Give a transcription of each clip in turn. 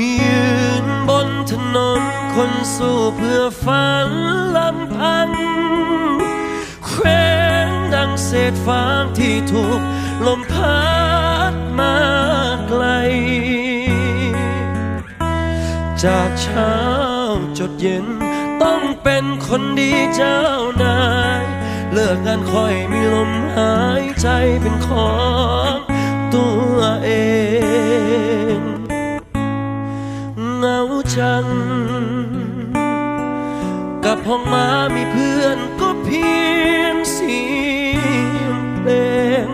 ยืนบนถนนคนสู้เพื่อฝันลำพันแขวนดังเศษฟางที่ถูกลมพัดมาไกล จากเช้าจดเย็นต้องเป็นคนดีเจ้านายเลิกงานค่อยมีลมหายใจเป็นของตัวเอง จัง กับห้องมามีเพื่อนก็เพียงเสียงเพลง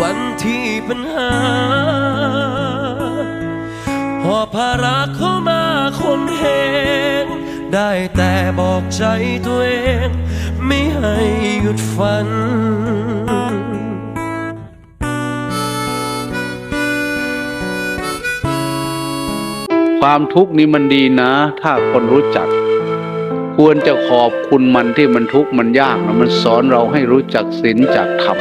วันที่ปัญหาหอภาระเข้ามาคมเหงได้แต่บอกใจตัวเอง ไม่ให้หยุดฝัน ความทุกข์นี้มันดีนะ ถ้าคนรู้จัก ควรจะขอบคุณมันที่มันทุกข์มันยากนะมันสอนเราให้รู้จักศีลจากธรรม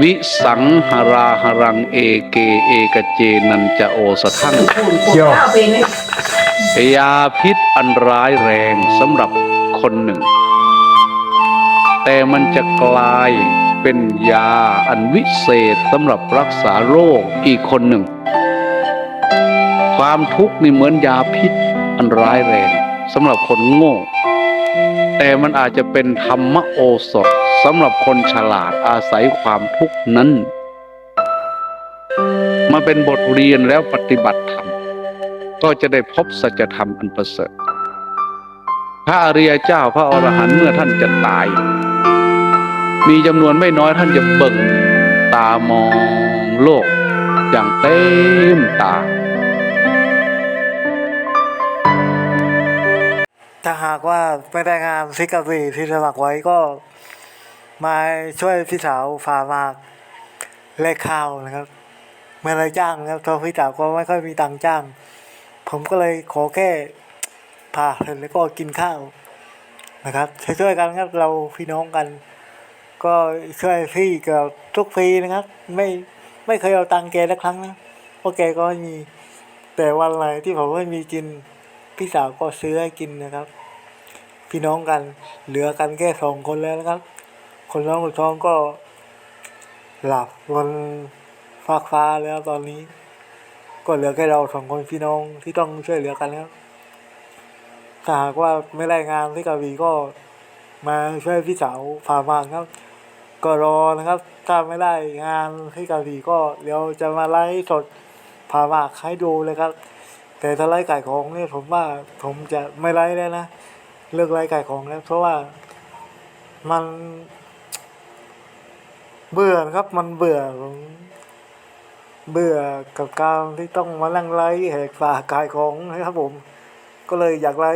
วิสังหาราหรังเอเกเอกเจนันจะโอสทั่งโยเอาไปเลยยาพิษอันร้ายแรงสำหรับคนหนึ่ง แต่มันจะกลายเป็นยาอันวิเศษสำหรับรักษาโรคอีกคนหนึ่ง ความทุกข์นี่เหมือนยาพิษอันร้ายแรงสำหรับคนโง่ แต่มันอาจจะเป็นธรรมโอสถสำหรับคนฉลาดอาศัยความทุกข์นั้นมาเป็นบทเรียนแล้วปฏิบัติธรรมก็จะได้พบสัจธรรมอันประเสริฐพระอริยเจ้าพระอรหันต์เมื่อท่านจะตาย มีจำนวนไม่น้อยท่านจะเบิ่งตามองโลกอย่างเต็มตา ถ้าหากว่าไม่ได้งานซิกาบีที่สมัครไว้ก็มาช่วยพี่สาวฝามากเลขข้าวนะครับไม่ได้จ้างนะครับเพราะพี่สาวก็ไม่ค่อยมีตังค์จ้าง ผมก็เลยขอแค่ผ่าเสร็จแล้วก็กินข้าวนะครับช่วยๆกันครับเราพี่น้องกัน ก็ช่วยพี่กับทุกปีนะครับ ไม่ไม่เคยเอาตังค์แกสักครั้งนะเพราะแกก็ม่มีแต่วันไหนที่ผมไม่มีกินพี่สาวก็ซื้อให้กินนะครับ พี่น้องกัน เหลือกันแค่สองคนแล้วนะครับ คนน้องคนท้องก็หลับบนฟากฟ้าแล้วตอนนี้ ก็เหลือแค่เราสองคนพี่น้องที่ต้องช่วยเหลือกันแล้วถ้าหากว่าไม่ได้งานที่กระบี่ก็มาช่วยพี่สาวฝามาครับ ก็รอนะครับ ถ้าไม่ได้งานที่กระบี่ก็เดี๋ยวจะมาไลฟ์สดผามากให้ดูเลยครับ แต่ถ้าไล่ไก่ของเนี่ยผมว่าผมจะไม่ไล่แล้วนะ เลิกไล่ไก่ของแล้วเพราะว่ามัน เบื่อครับมันเบื่อผมเบื่อกับการที่ต้องมานั่งไล่แหกฝาขายของนะครับผม ก็เลยอยากไล่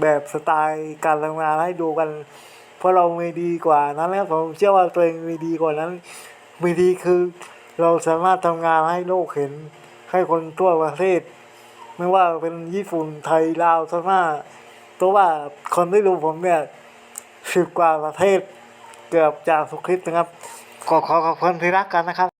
แบบสไตล์การทำงานให้ดูกัน เพราะเรามีดีกว่านั้นแล้วผมเชื่อว่าตัวเองมีดีกว่านั้นมีดีคือเราสามารถทำงานให้โลกเห็นให้คนทั่วประเทศ ไม่ว่าเป็นญี่ปุ่นไทยลาวพม่า ราะว่าคนที่ดูผมเนี่ยสิบกว่าประเทศเกือบจะสุกคลิปนะครับ ขอขอขอบคุณที่รักกันนะครับ